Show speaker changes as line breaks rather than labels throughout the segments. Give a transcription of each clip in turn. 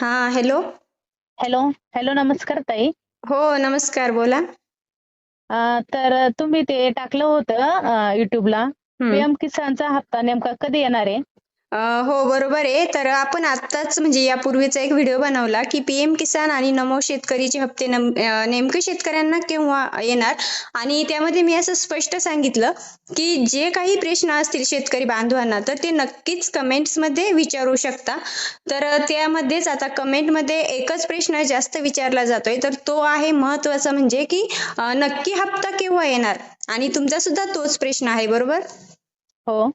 हा hello.
Hello hello नमस्कार ताई.
हो नमस्कार बोला.
अं, तर तुम्ही ते टाकलं होतं युट्यूबला. पीएम किसानचा हप्ता नेमका कधी येणार आहे?
हो बरोबर आहे. तर आपण आत्ताच म्हणजे यापूर्वीचा एक व्हिडिओ बनवला की पीएम किसान आणि नमो शेतकरीचे हप्ते नेमके शेतकऱ्यांना केव्हा येणार? आणि त्यामध्ये मी असं स्पष्ट सांगितलं की जे काही प्रश्न असतील शेतकरी बांधवांना तर ते नक्कीच कमेंट्समध्ये विचारू शकता. तर त्यामध्येच आता कमेंटमध्ये एकच प्रश्न जास्त विचारला जातोय. तर तो आहे महत्त्वाचा म्हणजे की नक्की हप्ता केव्हा येणार? आणि तुमचा सुद्धा तोच प्रश्न आहे बरोबर?
हो.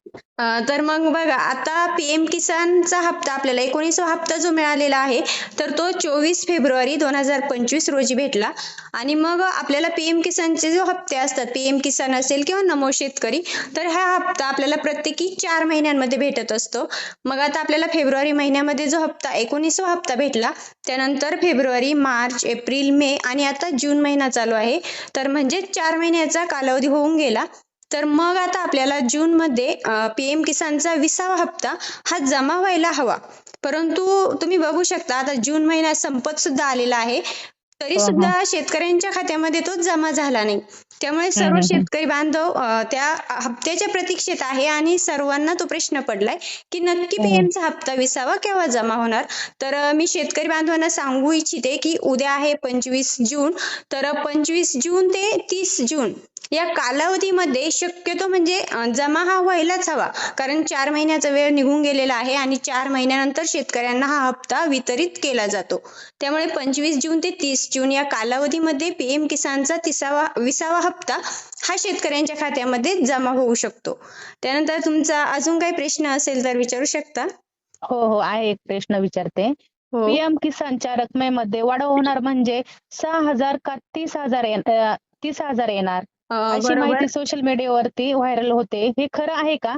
तर मग बघा आता पीएम किसानचा हप्ता आपल्याला एकोणीसवा हप्ता जो मिळालेला आहे तर तो चोवीस फेब्रुवारी दोन हजार पंचवीस रोजी भेटला. आणि मग आपल्याला पीएम किसानचे जो हप्ते असतात पीएम किसान असेल किंवा नमो शेतकरी तर हा हप्ता आपल्याला प्रत्येकी चार महिन्यांमध्ये भेटत असतो. मग आता आपल्याला फेब्रुवारी महिन्यामध्ये जो हप्ता एकोणीसवा हप्ता भेटला त्यानंतर फेब्रुवारी मार्च एप्रिल मे आणि आता जून महिना चालू आहे. तर म्हणजे चार महिन्याचा कालावधी होऊन गेला. तर मग आता आपल्याला जून मध्ये पीएम किसानचा विसावा हप्ता हा जमा व्हायला हवा परंतु तुम्ही बघू शकता आता जून महिना संपत सुद्धा आलेला आहे तरी
हो, हो.
सुद्धा शेतकऱ्यांच्या खात्यामध्ये तो जमा झाला नाही त्यामुळे सर्व. शेतकरी बांधव त्या हप्त्याच्या प्रतीक्षेत आहे आणि सर्वांना तो प्रश्न पडलाय की नक्की
हम्म.
पीएमचा हप्ता विसावा केव्हा जमा होणार तर मी शेतकरी बांधवांना सांगू इच्छिते की उद्या आहे पंचवीस जून तर पंचवीस जून ते तीस जून या कालावधीमध्ये शक्यतो म्हणजे जमा हा व्हायलाच हवा. कारण चार महिन्याचा वेळ निघून गेलेला आहे आणि चार महिन्यानंतर शेतकऱ्यांना हा हप्ता वितरित केला जातो. त्यामुळे पंचवीस जून ते तीस जून या कालावधीमध्ये पीएम किसानचा तिसावा विसावा हप्ता हा शेतकऱ्यांच्या खात्यामध्ये जमा होऊ शकतो. त्यानंतर तुमचा अजून काही प्रश्न असेल तर विचारू शकता?
हो हो आहे एक प्रश्न विचारते.
हो.
पीएम किसानच्या रकमेमध्ये वाढ होणार म्हणजे सहा हजार का तीस हजार तीस हजार येणार?
अं,
अशी
बरोबर.
माहिती सोशल मीडियावरती व्हायरल होते. हे खरं आहे का?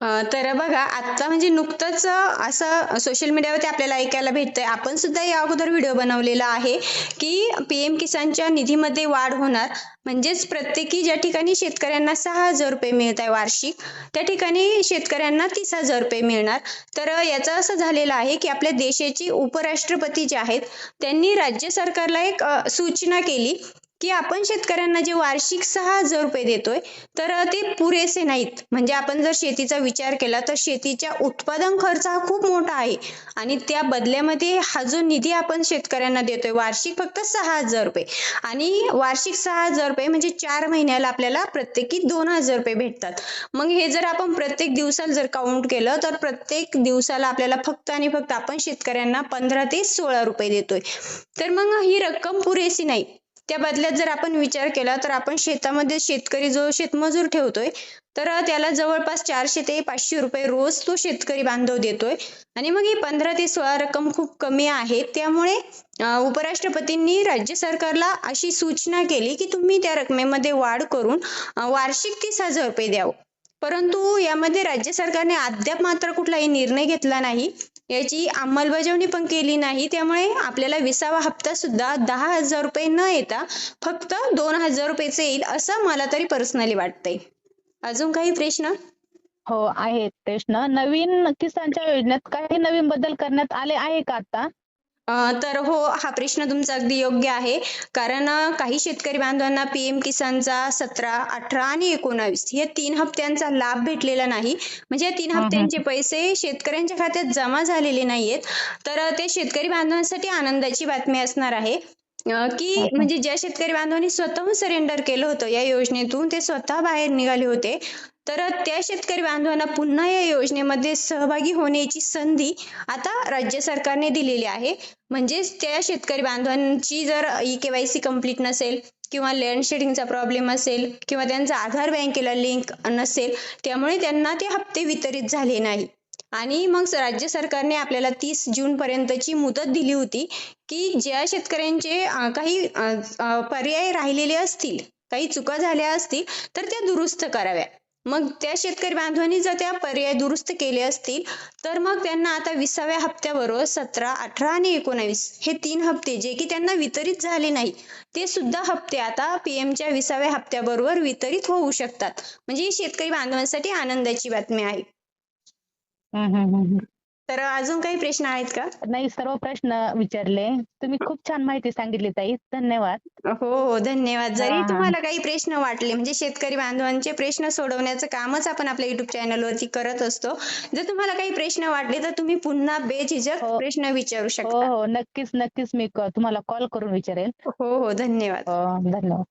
अं, तर बघा आता म्हणजे नुकतंच अं, असं सोशल मीडियावरती आपल्याला ऐकायला भेटतंय. आपण सुद्धा या अगोदर व्हिडिओ बनवलेला आहे की पीएम किसानच्या निधीमध्ये वाढ होणार. म्हणजेच प्रत्येकी ज्या ठिकाणी शेतकऱ्यांना सहा हजार रुपये मिळत आहे वार्षिक त्या ठिकाणी शेतकऱ्यांना तीस हजार रुपये मिळणार. तर अं, याचं असं झालेलं आहे की आपल्या देशाचे उपराष्ट्रपती जे आहेत त्यांनी राज्य सरकारला एक अं, सूचना केली की आपण शेतकऱ्यांना जे वार्षिक सहा हजार रुपये देतोय तर ते पुरेसे नाहीत. म्हणजे आपण जर शेतीचा विचार केला तर शेतीच्या उत्पादन खर्च हा खूप मोठा आहे. आणि त्या बदल्यामध्ये हा जो निधी आपण शेतकऱ्यांना देतोय वार्षिक फक्त सहा हजार रुपये. आणि वार्षिक सहा हजार रुपये म्हणजे चार महिन्याला आपल्याला प्रत्येकी दोन हजार रुपये भेटतात. मग हे जर आपण प्रत्येक दिवसाला जर काउंट केलं तर प्रत्येक दिवसाला आपल्याला फक्त आणि फक्त आपण शेतकऱ्यांना पंधरा ते सोळा रुपये देतोय. तर मग ही रक्कम पुरेशी नाही. त्या बदल्यात जर आपण विचार केला तर आपण शेतामध्ये शेतकरी जो शेतमजूर ठेवतोय तर त्याला जवळपास चारशे ते पाचशे रुपये रोज तो शेतकरी बांधव देतोय. आणि मग ही पंधरा ते सोळा रक्कम खूप कमी आहे. त्यामुळे उपराष्ट्रपतींनी राज्य सरकारला अशी सूचना केली की तुम्ही त्या रकमेमध्ये वाढ करून वार्षिक तीस हजार रुपये द्यावं. परंतु यामध्ये राज्य सरकारने अद्याप मात्र कुठलाही निर्णय घेतला नाही. याची अंमलबजावणी पण केली नाही. त्यामुळे आपल्याला विसावा हप्ता सुद्धा दहा हजार रुपये न येता फक्त दोन हजार रुपयेचे येईल असं मला तरी पर्सनली वाटतंय. अजून काही प्रश्न?
हो आहेत प्रश्न. नवीन किसानच्या योजनेत काही नवीन बदल करण्यात आले आहे का आता?
तर हो हा प्रश्न तुमचा अगदी योग्य आहे. कारण काही शेतकरी बांधवांना पीएम किसानचा सतरा अठरा आणि एकोणावीस या तीन हप्त्यांचा लाभ भेटलेला नाही. म्हणजे या तीन. हप्त्यांचे पैसे शेतकऱ्यांच्या खात्यात जमा झालेले नाहीयेत. तर ते शेतकरी बांधवांसाठी आनंदाची बातमी असणार आहे. की. म्हणजे ज्या शेतकरी बांधवांनी स्वतःहून सरेंडर केलं होतं या योजनेतून ते स्वतः बाहेर निघाले होते. तर त्या शेतकरी बांधवांना पुन्हा या योजनेमध्ये सहभागी होण्याची संधी आता राज्य सरकारने दिलेली आहे. म्हणजेच त्या शेतकरी बांधवांची जर ई केवायसी कंप्लीट नसेल किंवा लँड शेडिंगचा प्रॉब्लेम असेल किंवा त्यांचा आधार बँकेला लिंक नसेल त्यामुळे त्यांना ते हप्ते वितरित झाले नाही. आणि मग राज्य सरकारने आपल्याला तीस जून पर्यंतची मुदत दिली होती की ज्या शेतकऱ्यांचे काही पर्याय राहिलेले असतील काही चुका झाल्या असतील तर त्या दुरुस्त कराव्या. मग त्या शेतकरी बांधवांनी जर त्या पर्याय दुरुस्त केले असतील तर मग त्यांना आता विसाव्या हप्त्याबरोबर सतरा अठरा आणि एकोणावीस हे तीन हप्ते जे की त्यांना वितरित झाले नाही ते सुद्धा हप्ते आता पीएमच्या विसाव्या हप्त्याबरोबर वितरित होऊ शकतात. म्हणजे ही शेतकरी बांधवांसाठी आनंदाची बातमी आहे. तर अजून काही प्रश्न आहेत का?
नाही सर्व प्रश्न विचारले. तुम्ही खूप छान माहिती सांगितली ताई. धन्यवाद.
हो हो धन्यवाद. जरी
हा, हा.
तुम्हाला काही प्रश्न वाटले म्हणजे शेतकरी बांधवांचे प्रश्न सोडवण्याचं कामच आपण आपल्या युट्यूब चॅनलवरती करत असतो. जर तुम्हाला काही प्रश्न वाटले तर तुम्ही पुन्हा बेझिझक
हो.
प्रश्न विचारू
हो
शकता.
हो. नक्कीच नक्कीच मी तुम्हाला कॉल करून विचारेल
हो हो. धन्यवाद.
हो धन्यवाद.